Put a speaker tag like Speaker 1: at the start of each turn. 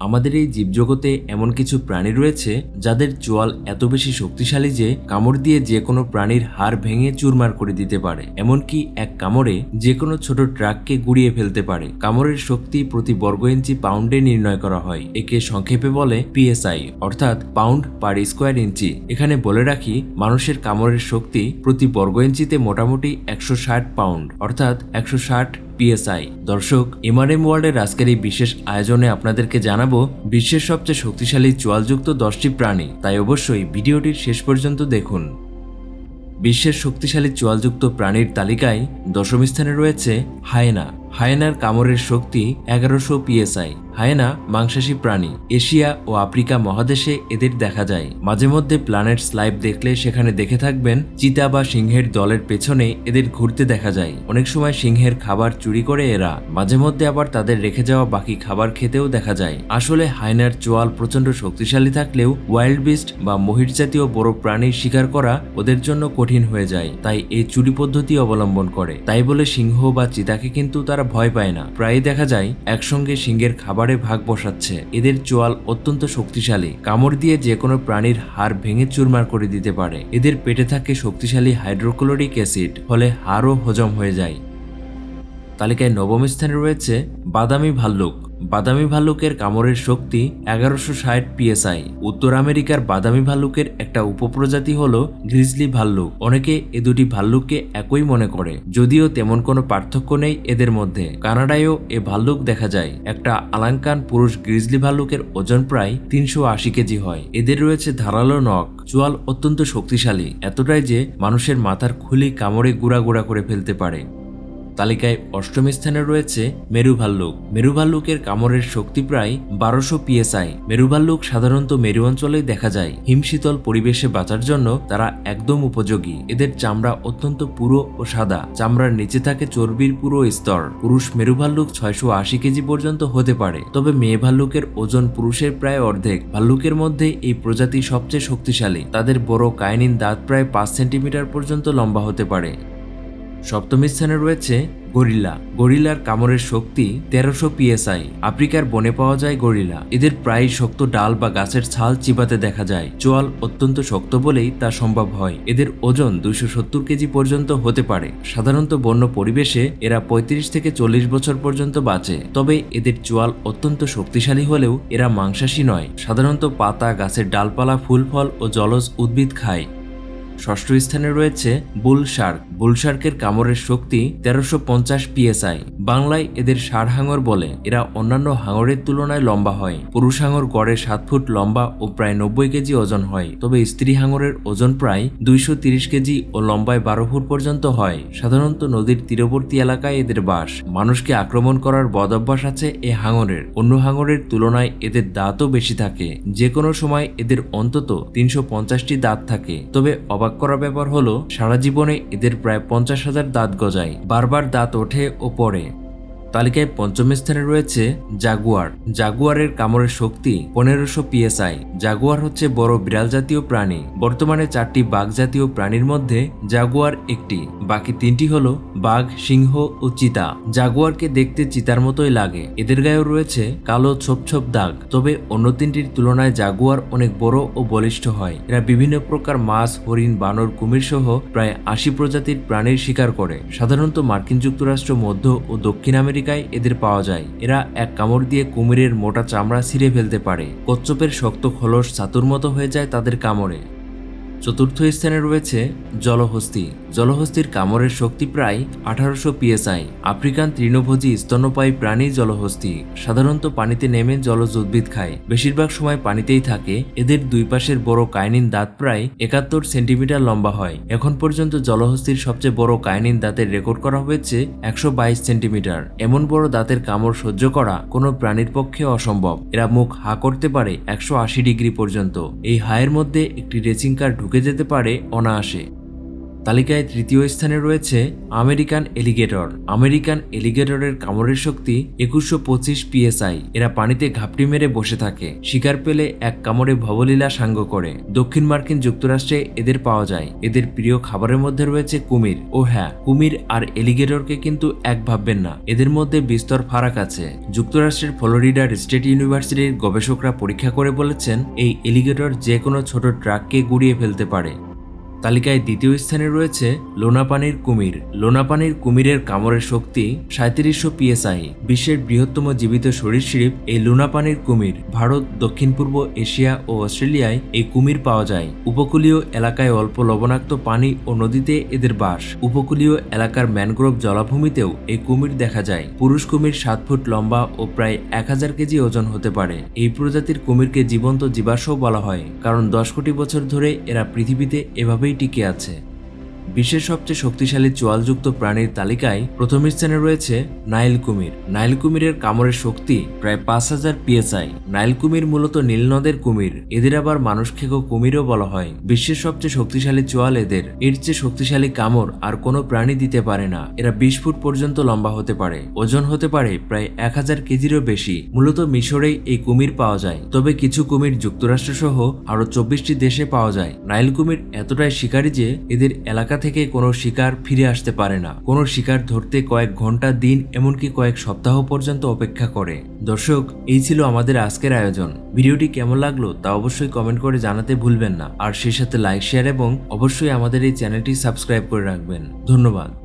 Speaker 1: আমাদের এই জীবজগতে এমন কিছু প্রাণী রয়েছে যাদের চোয়াল এত বেশি শক্তিশালী যে কামড় দিয়ে যে কোনো প্রাণীর হাড় ভেঙে চুরমার করে দিতে পারে। এমনকি এক কামড়ে যে কোনো ছোট ট্রাককে গুড়িয়ে ফেলতে পারে। কামড়ের শক্তি প্রতি বর্গ ইঞ্চি পাউন্ডে নির্ণয় করা হয়। একে সংক্ষেপে বলে পিএসআই, অর্থাৎ পাউন্ড পার স্কোয়ার ইঞ্চি। এখানে বলে রাখি, মানুষের কামড়ের শক্তি প্রতি বর্গ ইঞ্চিতে মোটামুটি একশো ষাট পাউন্ড, অর্থাৎ একশো ষাট পিএসআই। দর্শক এমআরএম ওয়ার্ল্ডের আজকের এই বিশেষ আয়োজনে আপনাদেরকে জানাব বিশ্বের সবচেয়ে শক্তিশালী চোয়ালযুক্ত দশটি প্রাণী। তাই অবশ্যই ভিডিওটির শেষ পর্যন্ত দেখুন। বিশ্বের শক্তিশালী চোয়ালযুক্ত প্রাণীর তালিকায় দশম স্থানে রয়েছে হায়না। হায়নার কামড়ের শক্তি এগারোশো পিএসআই। হায়েনা, মাংসাশী প্রাণী, এশিয়া ও আফ্রিকা মহাদেশে এদের দেখা যায়। মাঝে মধ্যে প্ল্যানেট স্লাইভ দেখলে সেখানে দেখে থাকবেন, চিতা বা সিংহের দলের পেছনে এদের ঘুরতে দেখা যায়। অনেক সময় সিংহের খাবার চুরি করে এরা, মাঝে মধ্যে আবার তাদের রেখে যাওয়া বাকি খাবার খেতেও দেখা যায়। আসলে হায়নার চোয়াল প্রচণ্ড শক্তিশালী থাকলেও ওয়াইল্ড বিস্ট বা মহির জাতীয় বড় প্রাণীর শিকার করা ওদের জন্য কঠিন হয়ে যায়, তাই এই চুরি পদ্ধতি অবলম্বন করে। তাই বলে সিংহ বা চিতাকে কিন্তু তারা ভয় পায় না। প্রায়ই দেখা যায়, একসঙ্গে সিংহের খাবারে ভাগ বসাচ্ছে। এদের চোয়াল অত্যন্ত শক্তিশালী। কামড় দিয়ে যে কোনো প্রাণীর হাড় ভেঙে চুরমার করে দিতে পারে। এদের পেটে থাকে শক্তিশালী হাইড্রোক্লোরিক অ্যাসিড, ফলে হাড়ও হজম হয়ে যায়। তালিকায় নবম স্থানে রয়েছে বাদামি ভাল্লুক। বাদামি ভাল্লুকের কামড়ের শক্তি এগারোশো ষাট পিএসআই। উত্তর আমেরিকার বাদামি ভাল্লুকের একটা উপপ্রজাতি হল গ্রিজলি ভাল্লুক। অনেকে এ দুটি ভাল্লুককে একই মনে করে, যদিও তেমন কোনো পার্থক্য নেই এদের মধ্যে। কানাডায়ও এ ভাল্লুক দেখা যায়। একটা আলাঙ্কান পুরুষ গ্রিজলি ভাল্লুকের ওজন প্রায় তিনশো আশি কেজি হয়। এদের রয়েছে ধারালো নখ, চোয়াল অত্যন্ত শক্তিশালী, এতটাই যে মানুষের মাথার খুলি কামড়ে গুড়া গুড়া করে ফেলতে পারে। তালিকায় অষ্টম স্থানে রয়েছে মেরু ভাল্লুক মেরু ভাল্লুকের কামড়ের শক্তি প্রায় বারোশো পিএসআই। মেরু ভাল্লুক সাধারণত মেরু অঞ্চলেই দেখা যায়। হিমশীতল পরিবেশে বাঁচার জন্য তারা একদম উপযোগী। এদের চামড়া অত্যন্ত পুরো ও সাদা। চামড়ার নিচে থাকে চর্বির পুরো স্তর। পুরুষ মেরু ভাল্লুক ছয়শো আশি কেজি পর্যন্ত হতে পারে। তবে মেয়ে ভাল্লুকের ওজন পুরুষের প্রায় অর্ধেক। ভাল্লুকের মধ্যে এই প্রজাতি সবচেয়ে শক্তিশালী। তাদের বড় কায়নিন দাঁত প্রায় পাঁচ সেন্টিমিটার পর্যন্ত লম্বা হতে পারে। সপ্তম স্থানে রয়েছে গরিলা। গরিলার কামড়ের শক্তি তেরোশো পিএসআই। আফ্রিকার বনে পাওয়া যায় গরিলা। এদের প্রায় শক্ত ডাল বা গাছের ছাল চিবাতে দেখা যায়। চোয়াল অত্যন্ত শক্ত বলেই তা সম্ভব হয়। এদের ওজন দুইশো সত্তর কেজি পর্যন্ত হতে পারে। সাধারণত বন্য পরিবেশে এরা পঁয়ত্রিশ থেকে চল্লিশ বছর পর্যন্ত বাঁচে। তবে এদের চোয়াল অত্যন্ত শক্তিশালী হলেও এরা মাংসাশী নয়। সাধারণত পাতা, গাছের ডালপালা ফুল ফল ও জলজ উদ্ভিদ খায়। ষষ্ঠ স্থানে রয়েছে বুল শার্ক। বুল শার্কের কামড়ের শক্তি তেরোশো পঞ্চাশ পিএসআই। বাংলায় এদের ষাড় হাঙর বলে। এরা অন্যান্য হাঙরের তুলনায় লম্বা হয়। পুরুষ হাঙর গড়ে সাত ফুট লম্বা ও প্রায় নব্বই কেজি ওজন হয়। তবে স্ত্রী হাঙরের ওজন প্রায় দুইশো তিরিশ কেজি ও লম্বায় বারো ফুট পর্যন্ত হয়। সাধারণত নদীর তীরবর্তী এলাকায় এদের বাস। মানুষকে আক্রমণ করার বদ অভ্যাস আছে এ হাঙরের। অন্য হাঙরের তুলনায় এদের দাঁতও বেশি থাকে। যে কোনো সময় এদের অন্তত তিনশো পঞ্চাশটি দাঁত থাকে। তবে অবাক করা ব্যাপার হলো, সারা জীবনে এদের প্রায় পঞ্চাশ হাজার দাঁত গজায়। বারবার দাঁত ওঠে ও পড়ে। তালিকায় পঞ্চম স্থানে রয়েছে জাগুয়ার। জাগুয়ারের কামড়ের শক্তি পনেরোশো পিএসআই। জাগুয়ার হচ্ছে বড় বিড়াল জাতীয় প্রাণী। বর্তমানে চারটি বাঘ জাতীয় প্রাণীর মধ্যে জাগুয়ার একটি। বাকি তিনটি হল বাঘ, সিংহ ও চিতা। জাগুয়ারকে দেখতে চিতার মতোই লাগে। এদের গায়েও রয়েছে কালো ছোপ ছোপ দাগ। তবে অন্য তিনটির তুলনায় জাগুয়ার অনেক বড় ও বলিষ্ঠ হয়। এরা বিভিন্ন প্রকার মাছ, হরিণ, বানর, কুমির সহ প্রায় আশি প্রজাতির প্রাণীর শিকার করে। সাধারণত মার্কিন যুক্তরাষ্ট্র, মধ্য ও দক্ষিণ আমেরিকায় এদের পাওয়া যায়। এরা এক কামড় দিয়ে কুমিরের মোটা চামড়া ছিঁড়ে ফেলতে পারে। কচ্ছপের শক্ত খলস ছাতুর মতো হয়ে যায় তাদের কামড়ে। চতুর্থ স্থানে রয়েছে জলহস্তি। জলহস্তির কামড়ের শক্তি প্রায় আঠারোশো পিএসআই। আফ্রিকান তৃণভোজী স্তন্যপায়ী প্রাণী জলহস্তি। সাধারণত পানিতে নেমে জলজ উদ্ভিদ খায়। বেশিরভাগ সময় পানিতেই থাকে। এদের দুই পাশের বড় কাইনিন দাঁত প্রায় একাত্তর সেন্টিমিটার লম্বা হয়। এখন পর্যন্ত জলহস্তির সবচেয়ে বড় কাইনিন দাঁতের রেকর্ড করা হয়েছে একশো বাইশ সেন্টিমিটার। এমন বড় দাঁতের কামড় সহ্য করা কোনো প্রাণীর পক্ষে অসম্ভব। এরা মুখ হা করতে পারে একশো আশি ডিগ্রি পর্যন্ত। এই হায়ের মধ্যে একটি রেসিং কার ঢুকে যেতে পারে অনায়াসে। তালিকায় তৃতীয় স্থানে রয়েছে আমেরিকান এলিগেটর। আমেরিকান এলিগেটরের কামড়ের শক্তি একুশশো পঁচিশ পিএসআই। এরা পানিতে ঘাপটি মেরে বসে থাকে। শিকার পেলে এক কামড়ে ভবলীলা সাঙ্গ করে। দক্ষিণ মার্কিন যুক্তরাষ্ট্রে এদের পাওয়া যায়। এদের প্রিয় খাবারের মধ্যে রয়েছে কুমির। ও হ্যাঁ কুমির আর এলিগেটরকে কিন্তু এক ভাববেন না। এদের মধ্যে বিস্তর ফারাক আছে। যুক্তরাষ্ট্রের ফ্লোরিডার স্টেট ইউনিভার্সিটির গবেষকরা পরীক্ষা করে বলেছেন, এই এলিগেটর যে কোনো ছোট ট্রাককে গুড়িয়ে ফেলতে পারে। তালিকায় দ্বিতীয় স্থানে রয়েছে লোনাপানির কুমির। লোনাপানির কুমিরের কামড়ের শক্তি সাঁত্রিশশো পিএসআই, বিশ্বের বৃহত্তম জীবিত সরীসৃপ এই লোনাপানির কুমির। ভারত, দক্ষিণ পূর্ব এশিয়া ও অস্ট্রেলিয়ায় এই কুমির পাওয়া যায়। উপকূলীয় এলাকায় অল্প লবণাক্ত পানি ও নদীতে এদের বাস। উপকূলীয় এলাকার ম্যানগ্রোভ জলাভূমিতেও এই কুমির দেখা যায়। পুরুষ কুমির সাত ফুট লম্বা ও প্রায় এক হাজার কেজি ওজন হতে পারে। এই প্রজাতির কুমিরকে জীবন্ত জীবাশ্মও বলা হয়, কারণ দশ কোটি বছর ধরে এরা পৃথিবীতে এভাবেই টিকে আছে। বিশ্বের সবচেয়ে শক্তিশালী চোয়ালযুক্ত প্রাণীর তালিকায় প্রথম স্থানে রয়েছে নাইল কুমির। নাইল কুমিরের কামড়ের শক্তি প্রায় পাঁচ হাজার পিএসআই। নাইল কুমির মূলত নীলনদের কুমির। এদের আবার মানুষ খেকো কুমিরও বলা হয়। বিশ্বের সবচেয়ে শক্তিশালী চোয়াল এদের। এর চেয়ে শক্তিশালী কামড় আর কোনো প্রাণী দিতে পারে না। এরা বিশ ফুট পর্যন্ত লম্বা হতে পারে। ওজন হতে পারে প্রায় এক হাজার কেজিরও বেশি। মূলত মিশরেই এই কুমির পাওয়া যায়। তবে কিছু কুমির যুক্তরাষ্ট্র সহ আরও চব্বিশটি দেশে পাওয়া যায়। নাইল কুমির এতটাই শিকারী যে এদের এলাকা থেকে কোনো শিকার ফিরে আসতে পারে না। কোনো শিকার ধরতে কয়েক ঘণ্টা, দিন, এমনকি কয়েক সপ্তাহ পর্যন্ত অপেক্ষা করে। দর্শক, এই ছিল আমাদের আজকের আয়োজন। ভিডিওটি কেমন লাগল তা অবশ্যই কমেন্ট করে জানাতে ভুলবেন না। আর সেই সাথে লাইক, শেয়ার এবং অবশ্যই আমাদের এই চ্যানেলটি সাবস্ক্রাইব করে রাখবেন। ধন্যবাদ।